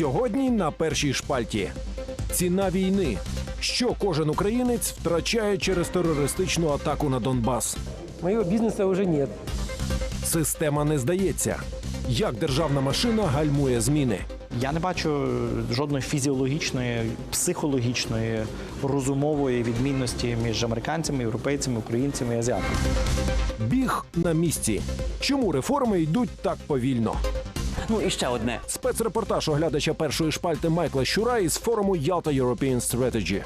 Сьогодні на першій шпальті. Ціна війни. Що кожен українець втрачає через терористичну атаку на Донбас? Моего бизнеса уже нет. Система не здається. Як державна машина гальмує зміни? Я не бачу жодної фізіологічної, психологічної, розумової відмінності між американцями, європейцями, українцями і азіатами. Біг на місці. Чому реформи йдуть так повільно? Ну і ще одне. Спецрепортаж оглядача першої шпальти Майкла Щура із форуму Ялта European Strategy.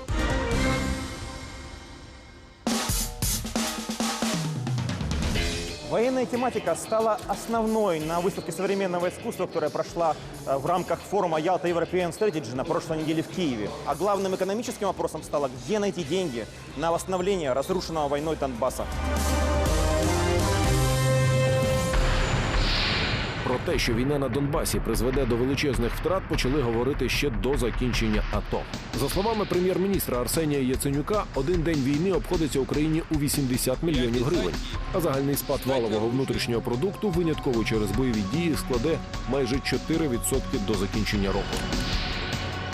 Военная тематика стала основной на выставке современного искусства, которая прошла э, в рамках форума Ялта European Strategy на прошлой неделе в Киеве. А главным экономическим вопросом стало, где найти деньги на восстановление разрушенного войной Донбасса. Про те, що війна на Донбасі призведе до величезних втрат, почали говорити ще до закінчення АТО. За словами прем'єр-міністра Арсенія Яценюка, один день війни обходиться Україні у 80 мільйонів гривень, а загальний спад валового внутрішнього продукту винятково через бойові дії складе майже 4% до закінчення року.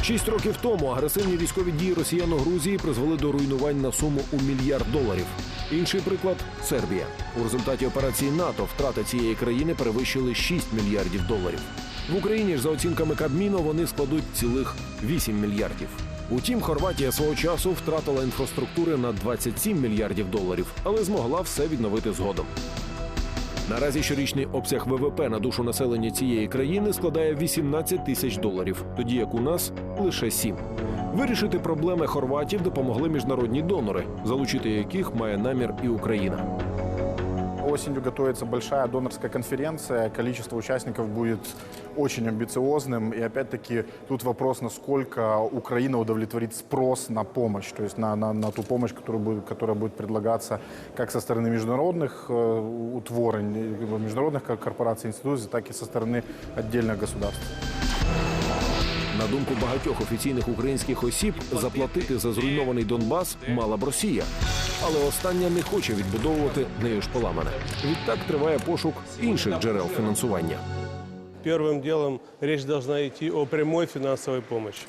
Шість років тому агресивні військові дії росіян у Грузії призвели до руйнувань на суму у мільярд доларів. Інший приклад Сербія. У результаті операції НАТО втрати цієї країни перевищили 6 мільярдів доларів. В Україні ж за оцінками Кабміну вони складуть цілих 8 мільярдів. Утім, Хорватія свого часу втратила інфраструктури на 27 мільярдів доларів, але змогла все відновити згодом. Наразі щорічний обсяг ВВП на душу населення цієї країни складає 18 тисяч доларів, тоді як у нас лише 7. Вирішити проблеми хорватів допомогли міжнародні донори, залучити яких має намір і Україна Осенью готовится большая донорская конференция. Количество участников будет очень амбициозным. И опять-таки тут вопрос, насколько Украина удовлетворит спрос на помощь, то есть на, на, на ту помощь, которая будет, которая будет предлагаться как со стороны международных э, утворень, э, международных ко- корпораций, институций, так и со стороны отдельных государств. На думку багатьох офіційних українських осіб, заплатити за зруйнований Донбас мала б Росія. Але остання не хоче відбудовувати нею ж поламане. Відтак триває пошук інших джерел фінансування. Первым делом речь должна идти о прямой финансовой помощи.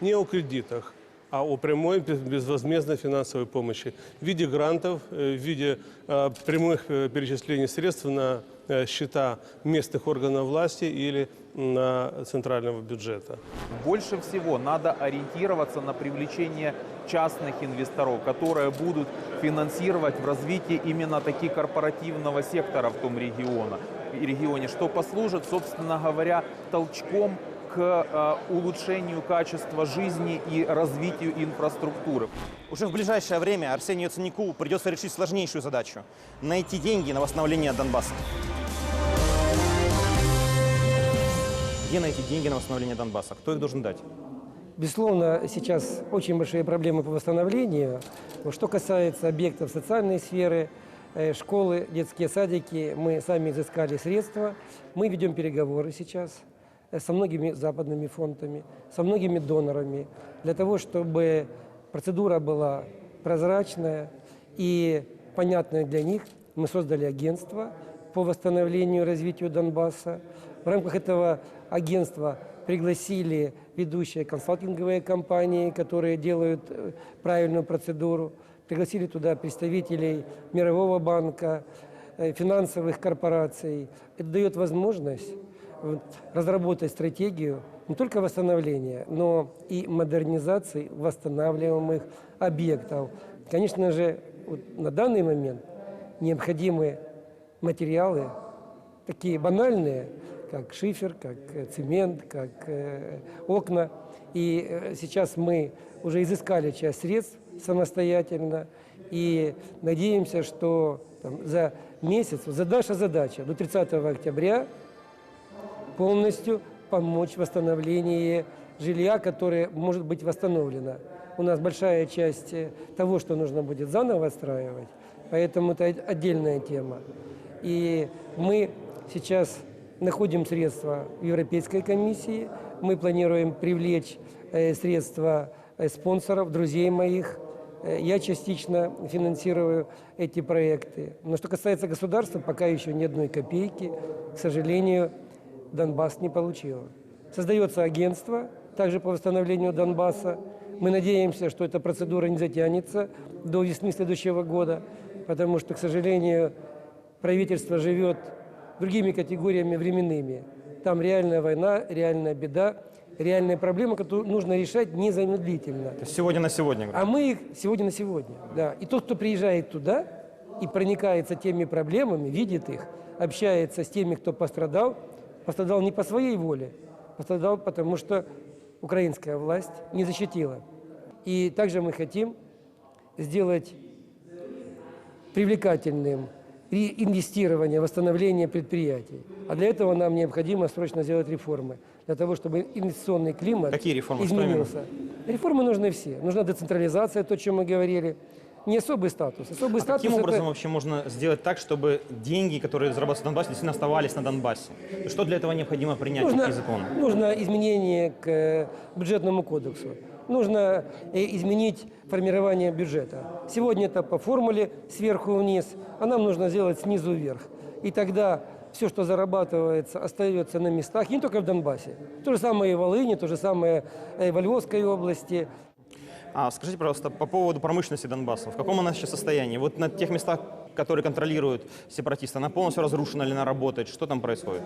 Не о кредитах, а о прямой без- безвозмездной финансовой помощи в виде грантов, э, в виде э, прямых э, перечислений средств на э, счета местных органов власти или на центрального бюджета. Больше всего надо ориентироваться на привлечение частных инвесторов, которые будут финансировать в развитии именно таки корпоративного сектора в том региона, регионе, что послужит, собственно говоря, толчком к э, улучшению качества жизни и развитию инфраструктуры. Уже в ближайшее время Арсению Яценюку придется решить сложнейшую задачу – найти деньги на восстановление Донбасса. Где найти деньги на восстановление Донбасса? Кто их должен дать? Безусловно, сейчас очень большие проблемы по восстановлению. Вот Что касается объектов социальной сферы, э, школы, детские садики, мы сами изыскали средства. Мы ведем переговоры сейчас э, со многими западными фондами, со многими донорами, для того, чтобы процедура была прозрачная и понятная для них. Мы создали агентство по восстановлению и развитию Донбасса. В рамках этого агентства пригласили ведущие консалтинговые компании, которые делают э, правильную процедуру. Пригласили туда представителей Мирового банка, э, финансовых корпораций. Это дает возможность разработать стратегию не только восстановления, но и модернизации восстанавливаемых объектов. Конечно же, вот на данный момент необходимы материалы, такие банальные, как шифер, как э, цемент, как э, окна. И э, сейчас мы уже изыскали часть средств самостоятельно и надеемся, что там, за месяц, за наша задача до 30 октября полностью помочь в восстановлении жилья, которое может быть восстановлено. У нас большая часть того, что нужно будет заново отстраивать, поэтому это от- отдельная тема. И мы сейчас находим средства в Европейской комиссии, мы планируем привлечь э, средства э, спонсоров, друзей моих. Э, Я частично финансирую эти проекты. Но что касается государства, пока еще ни одной копейки, к сожалению, Донбасс не получил. Создается агентство также по восстановлению Донбасса. Мы надеемся, что эта процедура не затянется до весны следующего года, потому что, к сожалению, правительство живет другими категориями временными. Там реальная война, реальная беда, реальная проблема, которую нужно решать незамедлительно. То есть сегодня на сегодня. А мы их сегодня на сегодня. Да. И тот, кто приезжает туда и проникается теми проблемами, видит их, общается с теми, кто пострадал, пострадал не по своей воле, пострадал потому, что украинская власть не защитила. И также мы хотим сделать привлекательным реинвестирование, восстановление предприятий. А для этого нам необходимо срочно сделать реформы, для того, чтобы инвестиционный климат Какие реформы? Изменился. Реформы нужны все. Нужна децентрализация, то, о чем мы говорили. Не особый статус. Особый А статус каким это- образом вообще можно сделать так, чтобы деньги, которые зарабатываются на Донбассе, действительно оставались на Донбассе? Что для этого необходимо принять, нужно, какие законы? нужно изменение к э, бюджетному кодексу. Нужно э, изменить формирование бюджета. Сегодня это по формуле сверху вниз, а нам нужно сделать снизу вверх. И тогда все, что зарабатывается, остается на местах, не только в Донбассе. То же самое и в Волыни, то же самое и во Львовской области. А скажите, пожалуйста, по поводу промышленности Донбасса. В каком она сейчас состоянии? Вот на тех местах, которые контролируют сепаратисты, она полностью разрушена или она работает? Что там происходит?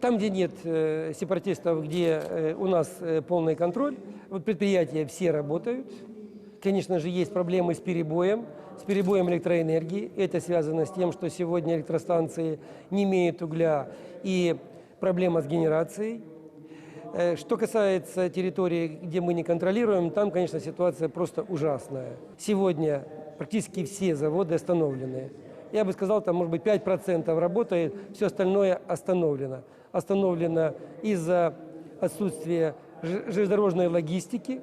Там, где нет э, сепаратистов, где э, у нас э, полный контроль, вот предприятия все работают. Конечно же, есть проблемы с перебоем, с перебоем электроэнергии. Это связано с тем, что сегодня электростанции не имеют угля и проблема с генерацией. Э, Что касается территории, где мы не контролируем, там, конечно, ситуация просто ужасная. Сегодня практически все заводы остановлены. Я бы сказал, там, может быть, 5% работает, все остальное остановлено. Остановлено из-за отсутствия железнодорожной логистики,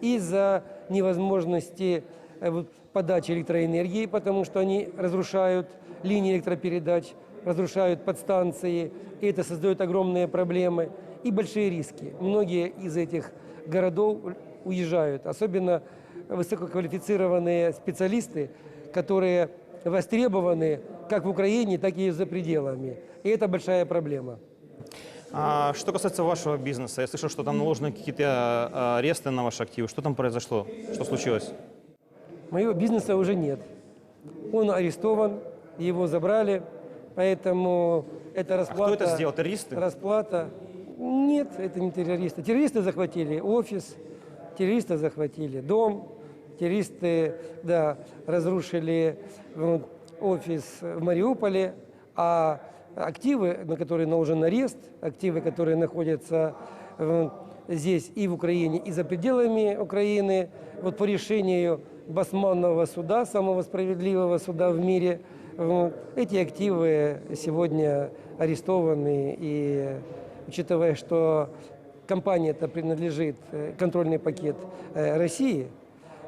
из-за невозможности э, подачи электроэнергии, потому что они разрушают линии электропередач, разрушают подстанции, и это создает огромные проблемы и большие риски. Многие из этих городов уезжают, особенно высококвалифицированные специалисты, которые востребованы как в Украине, так и за пределами. И это большая проблема. А что касается вашего бизнеса, я слышал, что там наложены какие-то а, аресты на ваши активы. Что там произошло? Что случилось? Моего бизнеса уже нет. Он арестован, его забрали, поэтому это А расплата... кто это сделал? Террористы? Расплата. Нет, это не террористы. Террористы захватили офис, террористы захватили дом, террористы, да, разрушили офис в Мариуполе, а активы, на которые наложен арест, активы, которые находятся э, здесь и в Украине, и за пределами Украины, вот по решению Басманного суда, самого справедливого суда в мире, э, эти активы сегодня арестованы. И учитывая, что компания это принадлежит, э, контрольный пакет России,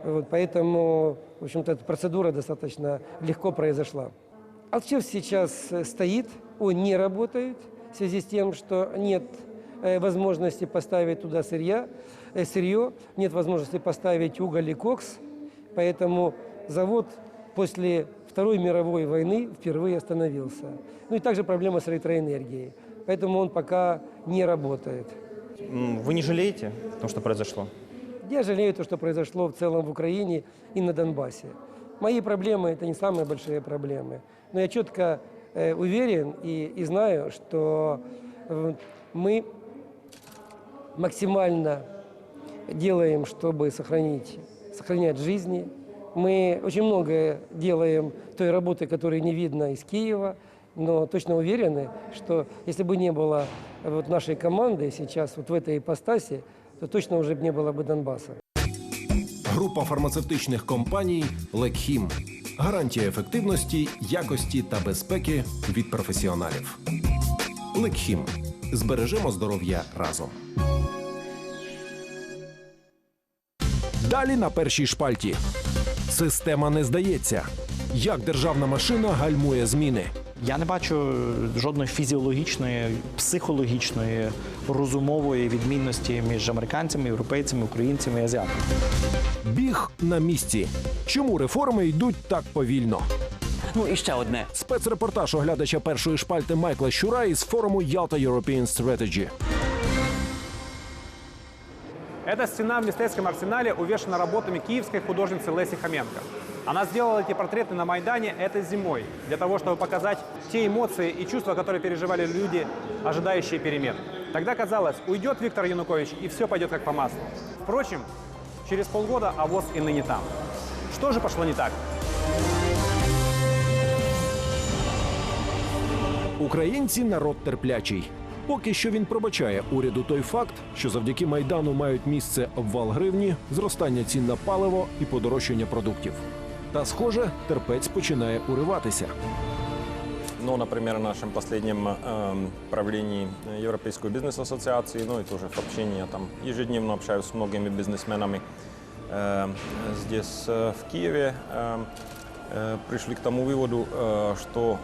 вот, поэтому, в общем-то, эта процедура достаточно легко произошла. Алчев сейчас стоит, он не работает в связи с тем, что нет э, возможности поставить туда сырья, э, сырье, нет возможности поставить уголь и кокс, поэтому завод после Второй мировой войны впервые остановился. Ну и также проблема с электроэнергией, поэтому он пока не работает. Вы не жалеете о том, что произошло? Я жалею то, что произошло в целом в Украине и на Донбассе. Мои проблемы – это не самые большие проблемы. Но я четко уверен и, и знаю, что э, мы максимально делаем, чтобы сохранить, сохранять жизни. Мы очень многое делаем той работы, которой не видно из Киева, но точно уверены, что если бы не было вот нашей команды сейчас вот в этой ипостаси, то точно уже не было бы Донбасса. Група фармацевтичних компаній Лекхім. Гарантія ефективності, якості та безпеки від професіоналів. Лекхім. Збережемо здоров'я разом. Далі на першій шпальті. Система не здається. Як державна машина гальмує зміни? Я не бачу жодної фізіологічної, психологічної, розумової відмінності між американцями, європейцями, українцями і азіатами. Біг на місці. Чому реформи йдуть так повільно? Ну і ще одне. Спецрепортаж оглядача першої шпальти Майкла Щура із форуму Ялта European Strategy. Эта стена в Мистецком арсенале увешана работами киевской художницы Леси Хоменко. Она сделала эти портреты на Майдане этой зимой, для того, чтобы показать те эмоции и чувства, которые переживали люди, ожидающие перемен. Тогда казалось, уйдет Виктор Янукович, и все пойдет как по маслу. Впрочем, через полгода авоз и ныне там. Что же пошло не так? Українці народ терплячий. Поки що він пробачає уряду той факт, що завдяки майдану мають місце обвал гривні, зростання цін на паливо і подорожчання продуктів. Та, схоже, терпець починає уриватися Ну, например, в нашем последнем эм, правлении Европейской бизнес-ассоциации, ну и тоже в общении, я там ежедневно общаюсь с многими бизнесменами э, здесь, э, в Киеве, э, э, пришли к тому выводу, э, что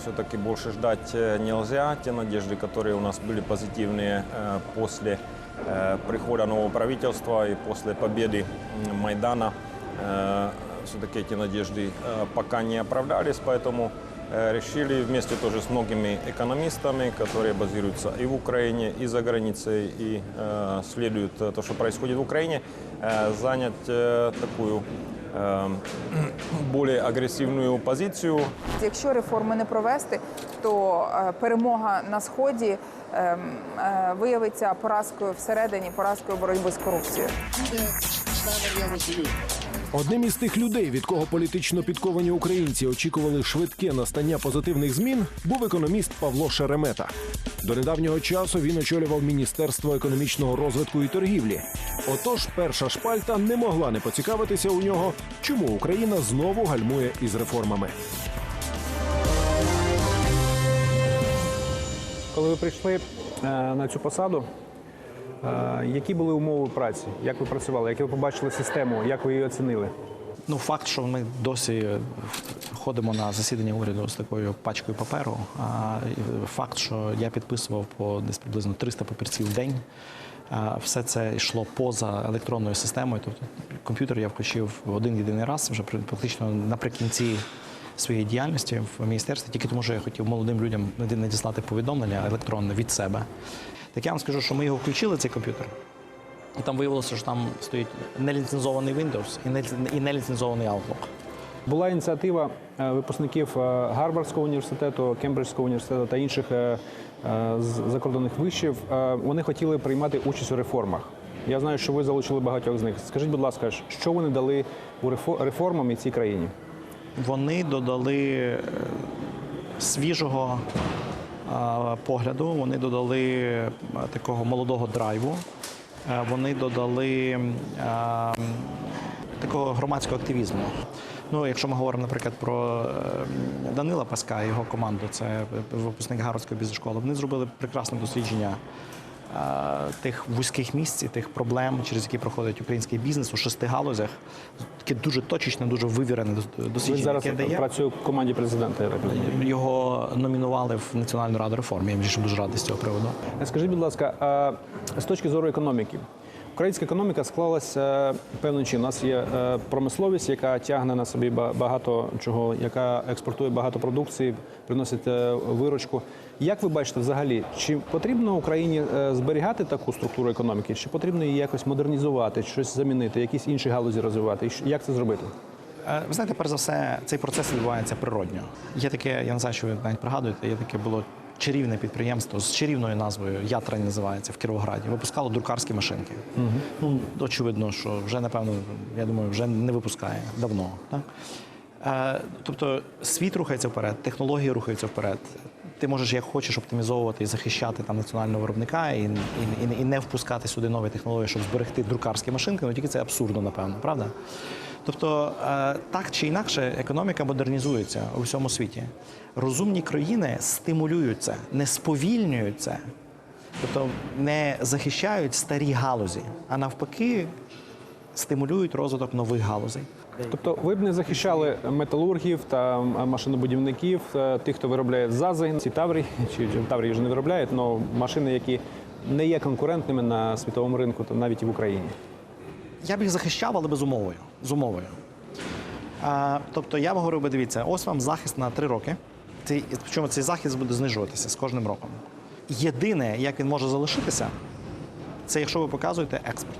все-таки больше ждать э, нельзя. Те надежды, которые у нас были позитивные э, после э, прихода нового правительства и после победы м, Майдана, э, все-таки эти надежды э, пока не оправдались, поэтому э, решили вместе тоже с многими экономистами, которые базируются и в Украине, и за границей, и э, следуют э, то, что происходит в Украине, э, занять э, такую э, более агрессивную позицию. Якщо реформи не провести, то е, перемога на сході ем, е, виявиться поразкою всередині, поразкою боротьби з корупцією. Одним із тих людей, від кого політично підковані українці очікували швидке настання позитивних змін, був економіст Павло Шеремета. До недавнього часу він очолював Міністерство економічного розвитку і торгівлі. Отож, перша шпальта не могла не поцікавитися у нього, чому Україна знову гальмує із реформами. Коли ви прийшли е, на цю посаду, які були умови праці? Як ви працювали? Як ви побачили систему? Як ви її оцінили? Ну, факт, що ми досі е, ходимо на засідання уряду з такою пачкою паперу. Факт, що я підписував по десь приблизно 300 папірців в день. Все це йшло поза електронною системою. Тобто комп'ютер я включив один єдиний раз, вже практично наприкінці своєї діяльності в міністерстві, тільки тому, що я хотів молодим людям надіслати повідомлення електронне від себе. Так я вам скажу, що ми його включили, цей комп'ютер. І там виявилося, що там стоїть неліцензований Windows і не- і неліцензований Outlook. Була ініціатива е, випускників е, Гарвардського університету, Кембриджського університету та інших е, закордонних вишів. Вони хотіли приймати участь у реформах. Я знаю, що ви залучили багатьох з них. Скажіть, будь ласка, що вони дали у рефо- реформам і цій країні? Вони додали свіжого погляду, вони додали е, такого молодого драйву, е, вони додали е, такого громадського активізму. Ну, якщо ми говоримо, наприклад, про Данила Паска і його команду, це випускник Гарвардської бізнес-школи, вони зробили прекрасне дослідження тих вузьких місць, і тих проблем, через які проходить український бізнес у шести галузях. Таке дуже точечне, дуже вивірене дослідження. Ви зараз яке працює в команді президента. я так. Його номінували в Національну раду реформ. Я більше дуже радий з цього приводу. Скажіть, будь ласка, з точки зору економіки, українська економіка склалася певним чином. У нас є е, промисловість, яка тягне на собі багато чого, яка експортує багато продукції, приносить е, виручку. Як ви бачите взагалі, чи потрібно Україні е, зберігати таку структуру економіки, чи потрібно її якось модернізувати, щось замінити, якісь інші галузі розвивати? Як це зробити? Е, Ви знаєте, перш за все, цей процес відбувається природньо. Є таке, я не знаю, що ви навіть пригадуєте, є таке було чарівне підприємство з чарівною назвою Ятрань називається в Кіровограді. Випускало друкарські машинки. Ну, очевидно, що вже напевно, я думаю, вже не випускає давно. Так? Е, тобто світ рухається вперед, технології рухаються вперед. Ти можеш як хочеш оптимізовувати і захищати там національного виробника і, і, і, і не впускати сюди нові технології, щоб зберегти друкарські машинки, ну тільки це абсурдно, напевно, правда? Тобто, е, так чи інакше, економіка модернізується у всьому світі. Розумні країни стимулюють це, не сповільнюють це, тобто не захищають старі галузі, а навпаки, стимулюють розвиток нових галузей. Тобто ви б не захищали металургів та машинобудівників, е, тих, хто виробляє ЗАЗи, ці Таврі, чи Таврії вже не виробляють, але машини, які не є конкурентними на світовому ринку, та навіть і в Україні. Я б їх захищав, але без умовою. З умовою. А, тобто я б говорив би, дивіться, ось вам захист на три роки. Цей, причому цей захист буде знижуватися з кожним роком. Єдине, як він може залишитися, це якщо ви показуєте експорт.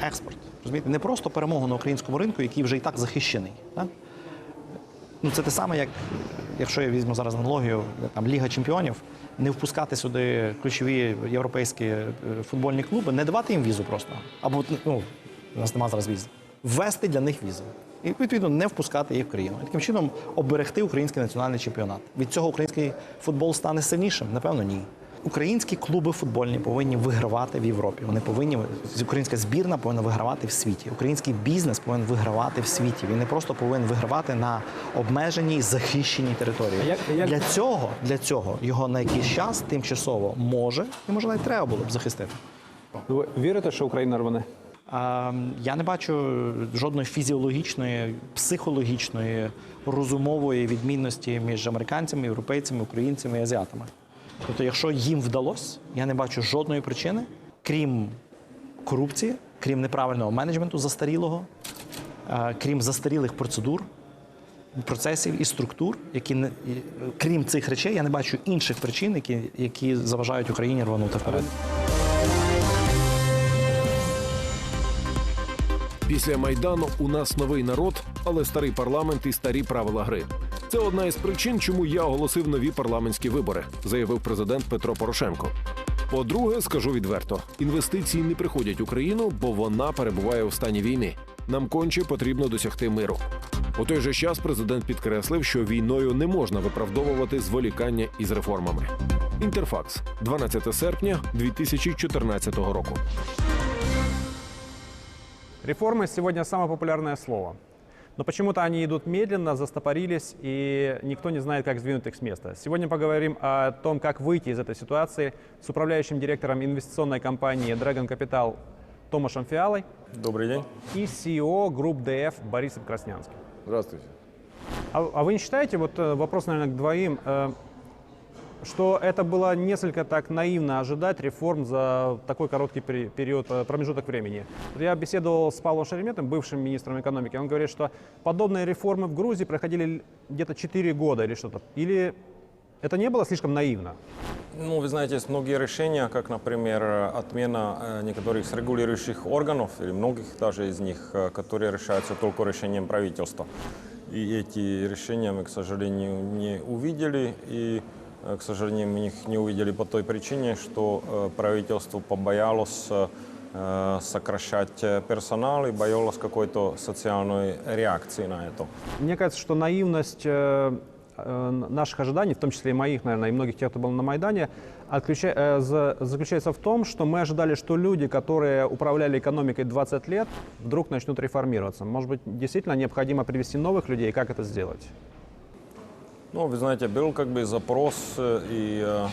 експорт. Розумієте, не просто перемогу на українському ринку, який вже і так захищений. Так? Ну, це те саме, як якщо я візьму зараз аналогію, там Ліга Чемпіонів, не впускати сюди ключові європейські е, футбольні клуби, не давати їм візу просто. Або ну, у нас немає зараз віз. Ввести для них візу. І відповідно не впускати їх в країну. І таким чином оберегти український національний чемпіонат. Від цього український футбол стане сильнішим? Напевно, ні. Українські клуби футбольні повинні вигравати в Європі. Вони повинні українська збірна повинна вигравати в світі. Український бізнес повинен вигравати в світі. Він не просто повинен вигравати на обмеженій захищеній території. Як- як- Для цього для цього його на якийсь час тимчасово може і може навіть треба було б захистити. Ви вірите, що Україна рване? Я не бачу жодної фізіологічної, психологічної, розумової відмінності між американцями, європейцями, українцями і азіатами. Тобто, якщо їм вдалося, я не бачу жодної причини, крім корупції, крім неправильного менеджменту застарілого, е, крім застарілих процедур, процесів і структур, які не крім цих речей, я не бачу інших причин, які, які заважають Україні рванути вперед. Після майдану у нас новий народ, але старий парламент і старі правила гри. Це одна із причин, чому я оголосив нові парламентські вибори, заявив президент Петро Порошенко. По-друге, скажу відверто: інвестиції не приходять Україну, бо вона перебуває у стані війни. Нам конче потрібно досягти миру. У той же час президент підкреслив, що війною не можна виправдовувати зволікання із реформами. Інтерфакс, 12 серпня 2014 року. Реформы сегодня самое популярное слово. Но почему-то они идут медленно, застопорились, и никто не знает, как сдвинуть их с места. Сегодня поговорим о том, как выйти из этой ситуации с управляющим директором инвестиционной компании Dragon Capital Томашем Фиалой Добрый день. и CEO Group DF Борисом Краснянским. Здравствуйте. А, а вы не считаете, вот э, вопрос, наверное, к двоим, э, что это было несколько так наивно ожидать реформ за такой короткий пери- период, э, промежуток времени? Я беседовал с Павлом Шереметом, бывшим министром экономики. Он говорит, что подобные реформы в Грузии проходили где-то 4 года или что-то. Или это не было слишком наивно? Ну, вы знаете, есть многие решения, как, например, отмена э, некоторых регулирующих органов, или многих даже из них, э, которые решаются только решением правительства. И эти решения мы, к сожалению, не увидели, и, к сожалению, мы их не увидели по той причине, что э, правительство побоялось э, сокращать э, персонал и боялось какой-то социальной реакции на это. Мне кажется, что наивность э, э, наших ожиданий, в том числе и моих, наверное, и многих тех, кто был на Майдане, э, заключается в том, что мы ожидали, что люди, которые управляли экономикой 20 лет, вдруг начнут реформироваться. Может быть, действительно необходимо привести новых людей, как это сделать? Ну, вы знаете, был как бы запрос э, и э,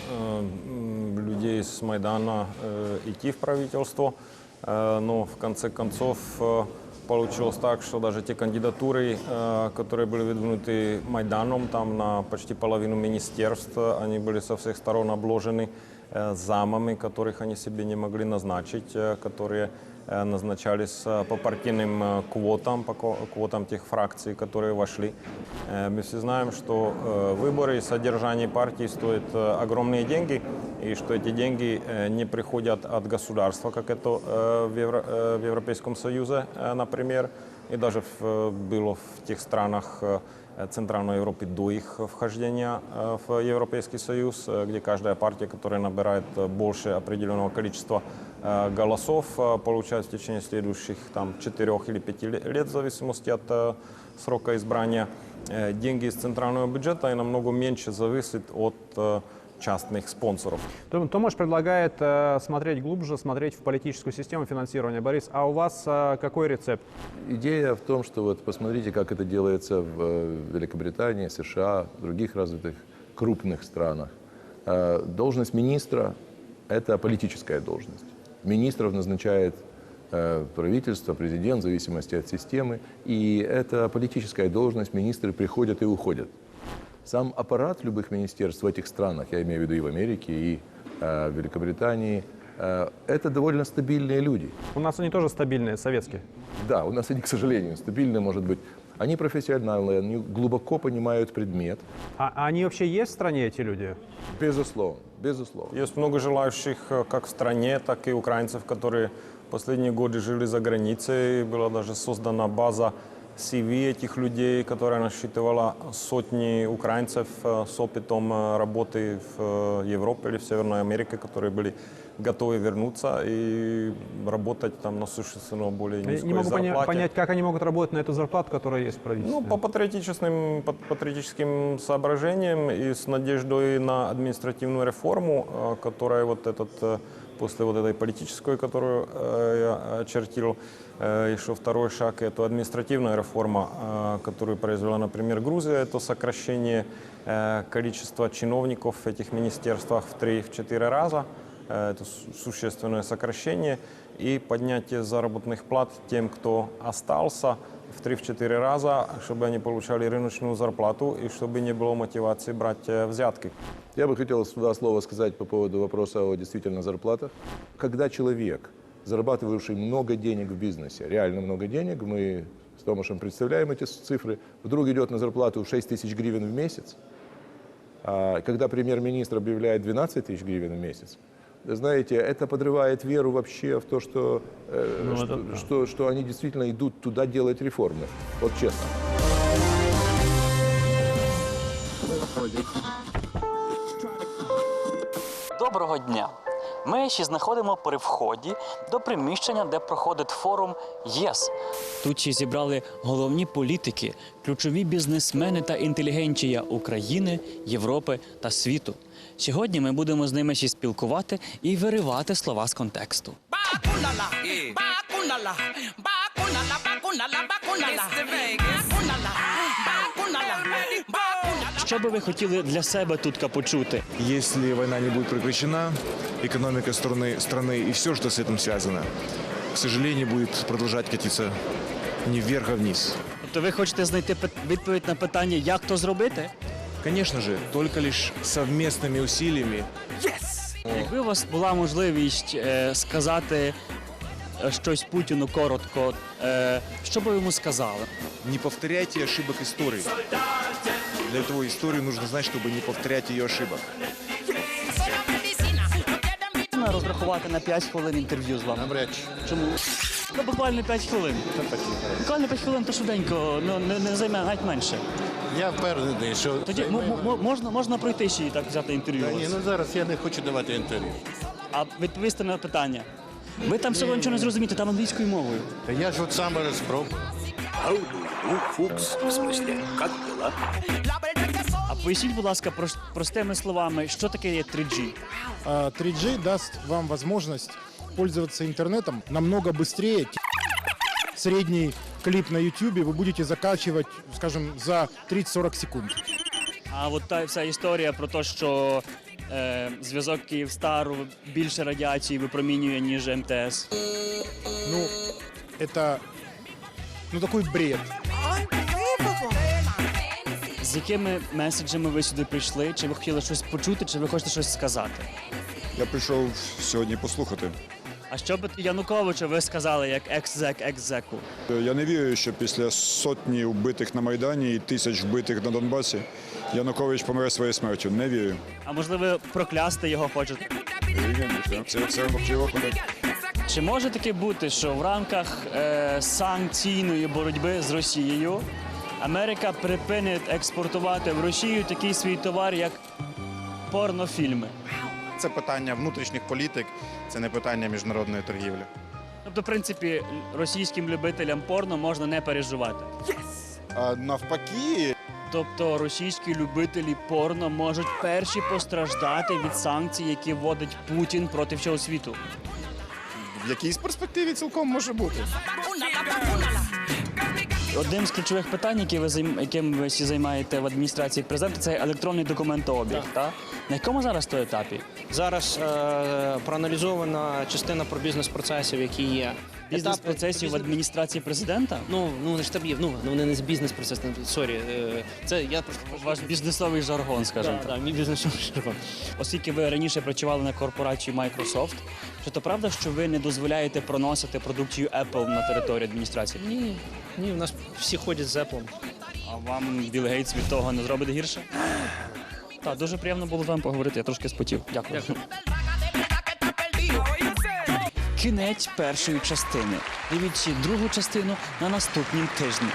м, людей с Майдана э, идти в правительство, Э, но в конце концов э, получилось так, что даже те кандидатуры, э, которые были выдвинуты Майданом, там на почти половину министерств, они были со всех сторон обложены э, замами, которых они себе не могли назначить, э, которые э, назначались э, по партийным э, квотам, по ко- квотам тех фракций, которые вошли. Э, Мы все знаем, что э, выборы и содержание партии стоят э, огромные деньги, и что эти деньги э, не приходят от государства, как это э, в Евро- э, в Европейском Союзе, э, например, и даже в, э, было в тех странах э, Центральной Европы до их вхождения э, в Европейский Союз, э, где каждая партия, которая набирает э, больше определенного количества э, голосов, э, получает в течение следующих там, 4 или 5 лет, в зависимости от э, срока избрания, э, деньги из центрального бюджета и намного меньше зависит от э, частных спонсоров. Том- Томаш предлагает э, смотреть глубже, смотреть в политическую систему финансирования. Борис, а у вас э, какой рецепт? Идея в том, что вот посмотрите, как это делается в э, Великобритании, США, других развитых крупных странах. Э, Должность министра – это политическая должность. Министров назначает правительство, президент, в зависимости от системы. И это политическая должность, министры приходят и уходят. Сам аппарат любых министерств в этих странах, я имею в виду и в Америке, и э, в Великобритании, э, это довольно стабильные люди. У нас они тоже стабильные, советские. Да, у нас они, к сожалению, стабильные, может быть. Они профессиональные, они глубоко понимают предмет. А, а они вообще есть в стране, эти люди? Безусловно, безусловно. Есть много желающих э, как в стране, так и украинцев, которые последние годы жили за границей. Была даже создана база CV этих людей, которая насчитывала сотни украинцев э, с опытом э, работы в э, Европе или в Северной Америке, которые были готовы вернуться и работать там на существенно более Я низкой не могу поня- зарплате. понять, как они могут работать на эту зарплату, которая есть в правительстве. Ну, по патриотическим, по патриотическим соображениям и с надеждой на административную реформу, э, которая вот этот, э, после вот этой политической, которую э, я очертил, э, еще второй шаг – это административная реформа, э, которую произвела, например, Грузия. Это сокращение э, количества чиновников в этих министерствах в 3-4 раза. Э, Это су- существенное сокращение и поднятие заработных плат тем, кто остался в 3-4 раза, чтобы они получали рыночную зарплату и чтобы не было мотивации брать э, взятки. Я бы хотел два слова сказать по поводу вопроса о действительно зарплатах. Когда человек, зарабатывающий много денег в бизнесе, реально много денег, мы с Томашем представляем эти цифры, вдруг идет на зарплату в 6 тысяч гривен в месяц, а когда премьер-министр объявляет 12 тысяч гривен в месяц, вы знаете, это подрывает веру вообще в то, что, э, Ну, что, это да. что, что они действительно идут туда делать реформы. Вот честно. Доброго дня! Ми ще знаходимо при вході до приміщення, де проходить форум ЄС. Тут ще зібрали головні політики, ключові бізнесмени та інтелігенція України, Європи та світу. Сьогодні ми будемо з ними ще спілкувати і виривати слова з контексту. Bakunala, bakunala, bakunala, bakunala, bakunala. Bakunala, bakunala, bakunala. Що би ви хотіли для себе тут почути? Если война не будет прекращена, экономика страны, страны и все, что с этим связано, к сожалению, будет продолжать катиться не вверх, а вниз. Тобто ви хочете знайти пит- відповідь на питання, як то зробити? Конечно же, только лишь совместными усилиями Якби у вас була можливість е, сказати е, щось Путіну коротко, е, що би ви йому сказали? не повторяйте ошибок истории. Для этого историю нужно знать, чтобы не повторять ее ошибок. Можна розрахувати на 5 хвилин інтерв'ю з вами? Навряд Чому? Ну, буквально 5 хвилин. Буквально 5 хвилин, то швиденько, ну, не, не займе навіть менше. Я впевнений, що Тоді м- м- можна, можна пройти ще і так взяти інтерв'ю. Та у ні, вас? ну зараз я не хочу давати інтерв'ю. А відповісти на питання. Ви там всього нічого не зрозумієте, там англійською мовою. Та я ж от саме спробую. Фукс, в смысле, как дела? А поясніть, будь ласка, прос- простими словами, що таке є 3G? А, 3G даст вам возможность пользоваться интернетом намного быстрее. Средний клип на YouTube вы будете закачивать, скажем, за 30-40 секунд. А от та вся історія про те, що е, зв'язок Київстару більше радіації випромінює, ніж МТС. Ну, это ну такой бред. З якими меседжами ви сюди прийшли? Чи ви хотіли щось почути, чи ви хочете щось сказати? Я прийшов сьогодні послухати. А що б Януковичу ви сказали як екс-зек екс-зеку? Я не вірю, що після сотні вбитих на Майдані і тисяч вбитих на Донбасі Янукович помре своєю смертю. Не вірю. А можливо, проклясти його хочете? Це, це можливо. Чи може таке бути, що в рамках е, санкційної боротьби з Росією Америка припинить експортувати в Росію такий свій товар, як порнофільми? Це питання внутрішніх політик, це не питання міжнародної торгівлі. Тобто, в принципі, російським любителям порно можна не переживати. А навпаки, Тобто російські любителі порно можуть перші постраждати від санкцій, які вводить Путін проти всього світу. в якійсь перспективі цілком може бути. Одним з ключових питань, які ви яким ви всі займаєте в адміністрації президента, це електронний документообіг. Так. На якому зараз то етапі? Зараз е, проаналізована частина про бізнес-процесів, які є. Бізнес-процесів в адміністрації президента? Ну, ну вони ж там є. Ну, вони не з бізнес-процес, сорі. Е, це я просто Ваш бізнесовий жаргон, скажімо Да, так. да, мій бізнесовий жаргон. Оскільки ви раніше працювали на корпорації Microsoft, чи то правда, що ви не дозволяєте проносити продукцію Apple на територію адміністрації? Ні, ні, в нас всі ходять з Apple. А вам Білл Гейтс від того не зробить гірше? Так, дуже приємно було з вами поговорити. Я трошки спотів. Дякую. кінець першої частини. Дивіться другу частину на наступнім тижні.